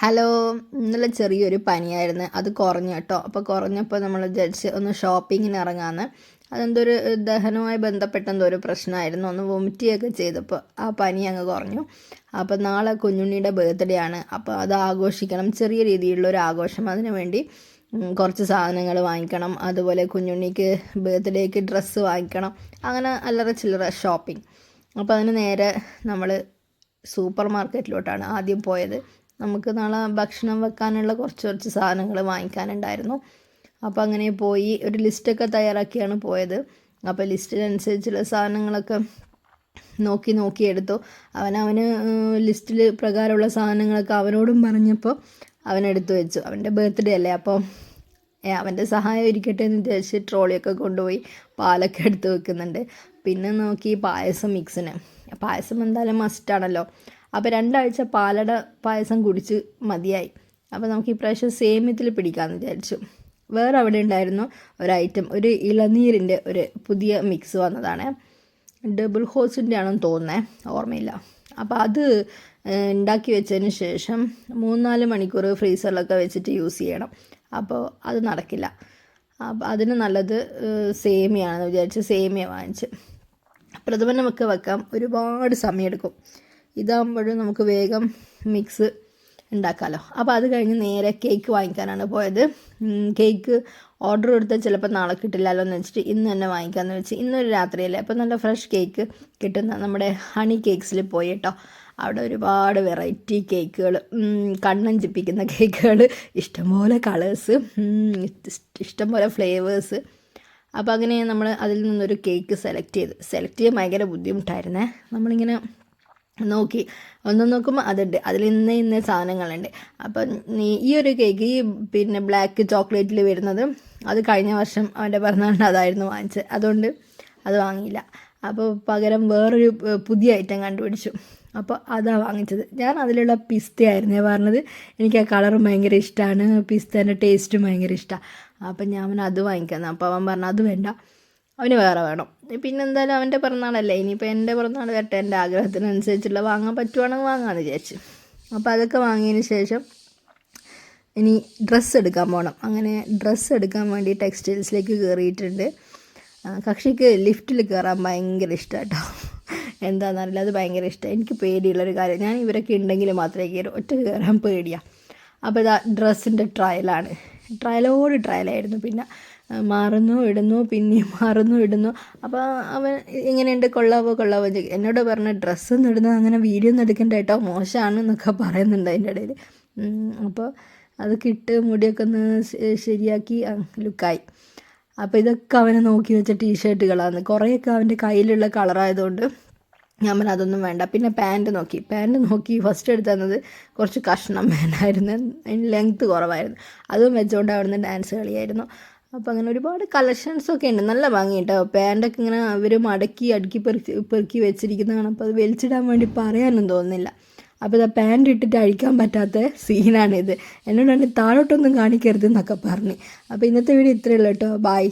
Hello ഇന്നലെ ചെറിയൊരു പനിയായിരുന്നു. അത് കുറഞ്ഞു കേട്ടോ. അപ്പോൾ കുറഞ്ഞപ്പോൾ നമ്മൾ വിചാരിച്ച് ഒന്ന് ഷോപ്പിങ്ങിന് ഇറങ്ങാമെന്ന് അതെന്തോ ഒരു ദഹനവുമായി ബന്ധപ്പെട്ട എന്തോ ഒരു പ്രശ്നമായിരുന്നു. ഒന്ന് വൊമിറ്റ് ചെയ്യുകയൊക്കെ ചെയ്തപ്പോൾ ആ പനി അങ്ങ് കുറഞ്ഞു. അപ്പോൾ നാളെ കുഞ്ഞുണ്ണിയുടെ ബർത്ത്ഡേ ആണ്. അപ്പോൾ അത് ആഘോഷിക്കണം. ചെറിയ രീതിയിലുള്ള ഒരു ആഘോഷം. അതിനു വേണ്ടി കുറച്ച് സാധനങ്ങൾ വാങ്ങിക്കണം. അതുപോലെ കുഞ്ഞുണ്ണിക്ക് ബർത്ത്ഡേക്ക് ഡ്രസ്സ് വാങ്ങിക്കണം. അങ്ങനെ അല്ലറ ചില്ലറ ഷോപ്പിംഗ്. അപ്പോൾ അതിന് നേരെ നമ്മൾ സൂപ്പർ മാർക്കറ്റിലോട്ടാണ് ആദ്യം പോയത്. നമുക്ക് നാളെ ഭക്ഷണം വെക്കാനുള്ള കുറച്ച് കുറച്ച് സാധനങ്ങൾ വാങ്ങിക്കാനുണ്ടായിരുന്നു. അപ്പോൾ അങ്ങനെ പോയി ഒരു ലിസ്റ്റൊക്കെ തയ്യാറാക്കിയാണ് പോയത്. അപ്പോൾ ലിസ്റ്റിനനുസരിച്ചുള്ള സാധനങ്ങളൊക്കെ നോക്കി നോക്കി എടുത്തു. അവൻ അവന് ലിസ്റ്റിൽ പ്രകാരമുള്ള സാധനങ്ങളൊക്കെ അവനോടും പറഞ്ഞപ്പോൾ അവൻ എടുത്തു വെച്ചു. അവന്റെ ബർത്ത്ഡേ അല്ലേ? അപ്പോൾ അവന്റെ സഹായം ഇരിക്കട്ടെ എന്ന് വിചാരിച്ച് ട്രോളിയൊക്കെ കൊണ്ടുപോയി പാലൊക്കെ എടുത്ത് വെക്കുന്നുണ്ട്. പിന്നെ നോക്കി പായസം മിക്സിന്. പായസം എന്തായാലും മസ്റ്റാണല്ലോ അപ്പോൾ രണ്ടാഴ്ച പാലട പായസം കുടിച്ച് മതിയായി. അപ്പോൾ നമുക്ക് ഇപ്രാവശ്യം സേമ്യത്തിൽ പിടിക്കാമെന്ന് വിചാരിച്ചു. വേറെ അവിടെ ഉണ്ടായിരുന്നു ഒരു ഐറ്റം ഒരു ഇളനീരിന്റെ ഒരു പുതിയ മിക്സ് വന്നതാണ്. ഡബിൾ ഹോസിന്റെ ആണെന്ന് തോന്നുന്നത് ഓർമ്മയില്ല. അപ്പോൾ അത് ഉണ്ടാക്കി വെച്ചതിന് ശേഷം മൂന്നാൽ മണിക്കൂർ ഫ്രീസറിലൊക്കെ വെച്ചിട്ട് യൂസ് ചെയ്യണം. അപ്പോൾ അത് നടക്കില്ല. അപ്പോൾ അതിന് നല്ലത് സേമിയാണെന്ന് വിചാരിച്ച് സേമിയ വാങ്ങിച്ച്. പ്രഥമനമൊക്കെ വെക്കാം. ഒരുപാട് സമയമെടുക്കും. ഇതാകുമ്പോഴും നമുക്ക് വേഗം മിക്സ് ഉണ്ടാക്കാമല്ലോ അപ്പോൾ അത് കഴിഞ്ഞ് നേരെ കേക്ക് വാങ്ങിക്കാനാണ് പോയത്. കേക്ക് ഓർഡർ കൊടുത്താൽ ചിലപ്പോൾ നാളെ കിട്ടില്ലല്ലോ എന്ന് വെച്ചിട്ട് ഇന്ന് തന്നെ വാങ്ങിക്കാമെന്ന് വെച്ച് ഇന്നൊരു രാത്രിയല്ലേ. അപ്പോൾ നല്ല ഫ്രഷ് കേക്ക് കിട്ടുന്ന നമ്മുടെ ഹണി കേക്ക്സിൽ പോയി കേട്ടോ അവിടെ ഒരുപാട് വെറൈറ്റി കേക്കുകൾ കണ്ണഞ്ചിപ്പിക്കുന്ന കേക്കുകൾ ഇഷ്ടംപോലെ കളേഴ്സ് ഇഷ്ടംപോലെ ഫ്ലേവേഴ്സ് അപ്പോൾ അങ്ങനെ നമ്മൾ അതിൽ നിന്നൊരു കേക്ക് സെലക്ട് ചെയ്ത് സെലക്ട് ചെയ്യാൻ ഭയങ്കര ബുദ്ധിമുട്ടായിരുന്നേ. നമ്മളിങ്ങനെ നോക്കി. ഒന്ന് നോക്കുമ്പോൾ അതുണ്ട്. അതിൽ ഇന്ന ഇന്ന സാധനങ്ങളുണ്ട്. അപ്പം ഈ ഒരു കേക്ക് ഈ പിന്നെ ബ്ലാക്ക് ചോക്ലേറ്റിൽ വരുന്നത് അത് കഴിഞ്ഞ വർഷം അവന്റെ പിറന്നാളിന് അതായിരുന്നു വാങ്ങിച്ചത്. അതുകൊണ്ട് അത് വാങ്ങിയില്ല. അപ്പോൾ പകരം വേറൊരു പുതിയ ഐറ്റം കണ്ടുപിടിച്ചു. അപ്പോൾ അതാണ് വാങ്ങിച്ചത്. ഞാൻ അതിലുള്ള പിസ്തയായിരുന്നേ പറഞ്ഞത്. എനിക്ക് ആ കളറും ഭയങ്കര ഇഷ്ടമാണ് പിസ്തേന്റെ ടേസ്റ്റും ഭയങ്കര ഇഷ്ടമാണ് അപ്പം ഞാൻ അത് വാങ്ങിക്കാന്ന് അപ്പോൾ അവൻ പറഞ്ഞു അത് വേണ്ട. അവന് വേറെ വേണം. പിന്നെ എന്തായാലും അവന്റെ പിറന്നാളല്ലേ? ഇനിയിപ്പോൾ എന്റെ പിറന്നാൾ വരട്ടെ എന്റെ ആഗ്രഹത്തിനനുസരിച്ചുള്ള വാങ്ങാൻ പറ്റുവാണെങ്കിൽ വാങ്ങാമെന്ന് വിചാരിച്ചു. അപ്പോൾ അതൊക്കെ വാങ്ങിയതിന് ശേഷം ഇനി ഡ്രസ്സ് എടുക്കാൻ പോകണം അങ്ങനെ ഡ്രസ്സ് എടുക്കാൻ വേണ്ടി ടെക്സ്റ്റൈൽസിലേക്ക് കയറിയിട്ടുണ്ട് കക്ഷിക്ക് ലിഫ്റ്റിൽ കയറാൻ ഭയങ്കര ഇഷ്ടമാണ് കേട്ടോ എന്താണെന്നറിയില്ല അത് ഭയങ്കര ഇഷ്ടമാണ് എനിക്ക് പേടിയുള്ളൊരു കാര്യം ഞാൻ ഇവരൊക്കെ ഉണ്ടെങ്കിൽ മാത്രമേ കയറും ഒറ്റ കയറാൻ പേടിയാണ് അപ്പോൾ ഇതാ ഡ്രസ്സിന്റെ ട്രയലാണ് ട്രയലോട് ട്രയലായിരുന്നു പിന്നെ മാറുന്നു ഇടുന്നു പിന്നെയും മാറുന്നു ഇടുന്നു. അപ്പോൾ അവൻ എങ്ങനെയുണ്ട്? കൊള്ളാവോ? കൊള്ളാവോ. എന്നോട് പറഞ്ഞ ഡ്രസ്സൊന്നും ഇടുന്നത് അങ്ങനെ വീഡിയോ ഒന്നും എടുക്കണ്ട കേട്ടോ. മോശമാണ് എന്നൊക്കെ പറയുന്നുണ്ട് അതിന്റെ ഇടയിൽ അപ്പോൾ അതൊക്കെ ഇട്ട് മുടിയൊക്കെ ഒന്ന് ശരിയാക്കി ലുക്കായി. അപ്പോൾ ഇതൊക്കെ അവനെ നോക്കി വെച്ച ടീഷർട്ടുകളാണ് കുറേയൊക്കെ അവന്റെ കയ്യിലുള്ള കളറായതുകൊണ്ട് ഞാൻ പറഞ്ഞു അതൊന്നും വേണ്ട. പിന്നെ പാന്റ് നോക്കി. പാന്റ് നോക്കി ഫസ്റ്റ് എടുത്തു തന്നത് കുറച്ച് കഷ്ണം പാന്റായിരുന്നു ലെങ്ത്ത് കുറവായിരുന്നു. അതും വെച്ചുകൊണ്ട് അവിടുന്ന് ഡാൻസ് കളിയായിരുന്നു. അപ്പോൾ അങ്ങനെ ഒരുപാട് കളക്ഷൻസൊക്കെ ഉണ്ട്. നല്ല ഭംഗി കേട്ടോ. പാന്റൊക്കെ ഇങ്ങനെ അവർ മടക്കി അടുക്കി പെറുക്കി പെറുക്കി വെച്ചിരിക്കുന്നതാണ് അപ്പോൾ അത് വലിച്ചിടാൻ വേണ്ടി പറയാനൊന്നും തോന്നുന്നില്ല. അപ്പോൾ ഇതാ പാന്റ് ഇട്ടിട്ട് അഴിക്കാൻ പറ്റാത്ത സീനാണിത് എന്നോട് താഴോട്ടൊന്നും കാണിക്കരുത് എന്നൊക്കെ പറഞ്ഞ്. അപ്പോൾ ഇന്നത്തെ വീഡിയോ ഇത്രയേ ഉള്ളൂ കേട്ടോ. ബായ്